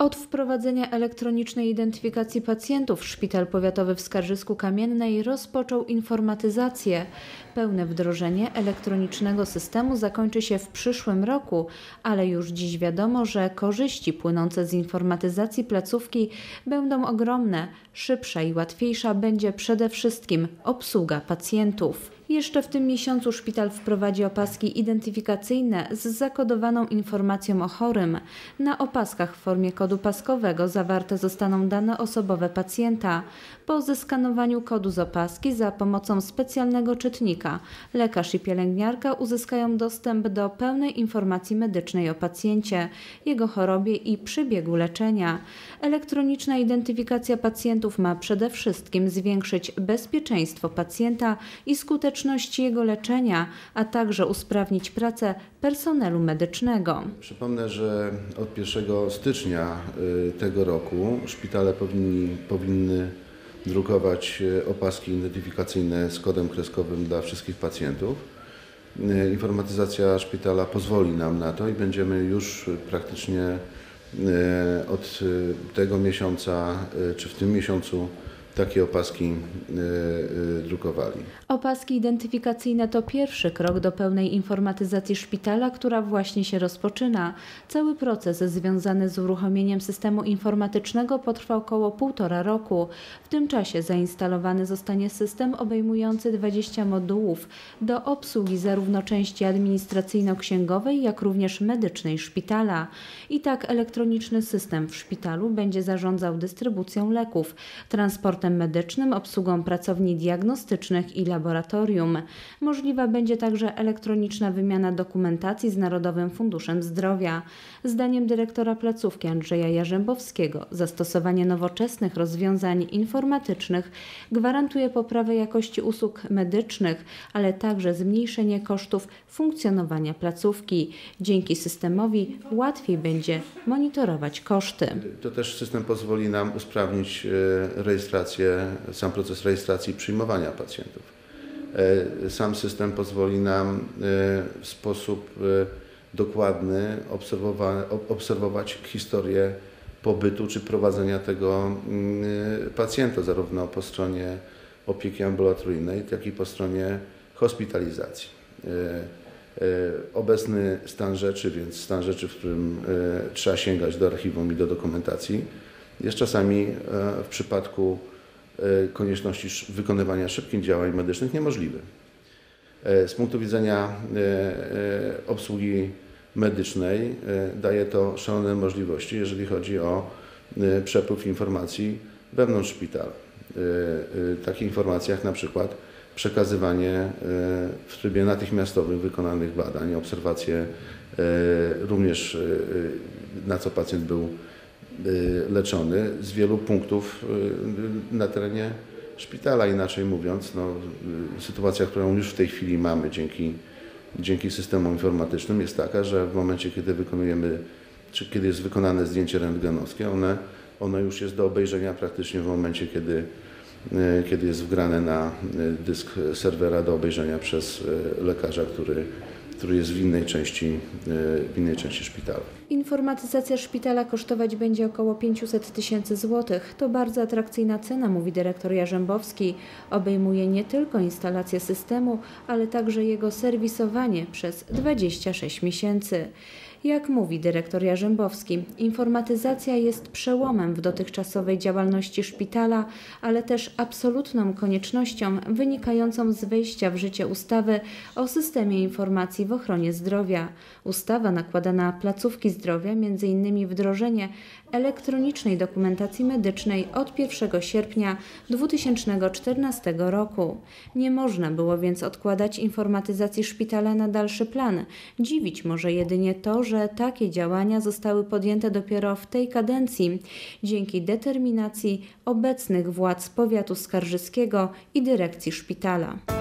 Od wprowadzenia elektronicznej identyfikacji pacjentów Szpital Powiatowy w Skarżysku-Kamiennej rozpoczął informatyzację. Pełne wdrożenie elektronicznego systemu zakończy się w przyszłym roku, ale już dziś wiadomo, że korzyści płynące z informatyzacji placówki będą ogromne. Szybsza i łatwiejsza będzie przede wszystkim obsługa pacjentów. Jeszcze w tym miesiącu szpital wprowadzi opaski identyfikacyjne z zakodowaną informacją o chorym. Na opaskach w formie kodu paskowego zawarte zostaną dane osobowe pacjenta. Po zeskanowaniu kodu z opaski za pomocą specjalnego czytnika lekarz i pielęgniarka uzyskają dostęp do pełnej informacji medycznej o pacjencie, jego chorobie i przebiegu leczenia. Elektroniczna identyfikacja pacjentów ma przede wszystkim zwiększyć bezpieczeństwo pacjenta i skuteczność skuteczności jego leczenia, a także usprawnić pracę personelu medycznego. Przypomnę, że od 1 stycznia y, tego roku szpitale powinni, powinny drukować y, opaski identyfikacyjne z kodem kreskowym dla wszystkich pacjentów. Y, informatyzacja szpitala pozwoli nam na to i będziemy już praktycznie od tego miesiąca czy w tym miesiącu takie opaski y, y, drukowali. Opaski identyfikacyjne to pierwszy krok do pełnej informatyzacji szpitala, która właśnie się rozpoczyna. Cały proces związany z uruchomieniem systemu informatycznego potrwa około półtora roku. W tym czasie zainstalowany zostanie system obejmujący 20 modułów do obsługi zarówno części administracyjno-księgowej, jak również medycznej szpitala. I tak elektroniczny system w szpitalu będzie zarządzał dystrybucją leków, transportem medycznym, obsługą pracowni diagnostycznych i laboratorium. Możliwa będzie także elektroniczna wymiana dokumentacji z Narodowym Funduszem Zdrowia. Zdaniem dyrektora placówki Andrzeja Jarzębowskiego zastosowanie nowoczesnych rozwiązań informatycznych gwarantuje poprawę jakości usług medycznych, ale także zmniejszenie kosztów funkcjonowania placówki. Dzięki systemowi łatwiej będzie monitorować koszty. To też system pozwoli nam usprawnić e, rejestrację rejestrację, sam proces rejestracji i przyjmowania pacjentów. E, sam system pozwoli nam e, w sposób e, dokładny obserwować historię pobytu czy prowadzenia tego mm, pacjenta, zarówno po stronie opieki ambulatoryjnej, jak i po stronie hospitalizacji. Obecny stan rzeczy, więc stan rzeczy, w którym trzeba sięgać do archiwum i do dokumentacji, jest czasami w przypadku konieczności wykonywania szybkich działań medycznych niemożliwy. E, z punktu widzenia e, obsługi medycznej daje to szalone możliwości, jeżeli chodzi o przepływ informacji wewnątrz szpitala. Takich informacjach na przykład przekazywanie w trybie natychmiastowym wykonanych badań, obserwacje również na co pacjent był leczony z wielu punktów y, na terenie szpitala. Inaczej mówiąc, no, y, sytuacja, którą już w tej chwili mamy dzięki, dzięki systemom informatycznym jest taka, że w momencie, kiedy wykonujemy, czy kiedy jest wykonane zdjęcie rentgenowskie, one, one już jest do obejrzenia praktycznie w momencie, kiedy, kiedy jest wgrane na dysk serwera do obejrzenia przez lekarza, który który jest w innej części, w innej części szpitala. Informatyzacja szpitala kosztować będzie około 500 tysięcy złotych. To bardzo atrakcyjna cena, mówi dyrektor Jarzębowski. Obejmuje nie tylko instalację systemu, ale także jego serwisowanie przez 26 miesięcy. Jak mówi dyrektor Jarzębowski, informatyzacja jest przełomem w dotychczasowej działalności szpitala, ale też absolutną koniecznością wynikającą z wejścia w życie ustawy o systemie informacji w ochronie zdrowia. Ustawa nakłada na placówki zdrowia m.in. wdrożenie elektronicznej dokumentacji medycznej od 1 sierpnia 2014 roku. Nie można było więc odkładać informatyzacji szpitala na dalszy plan. Dziwić może jedynie to, że takie działania zostały podjęte dopiero w tej kadencji dzięki determinacji obecnych władz powiatu skarżyskiego i dyrekcji szpitala.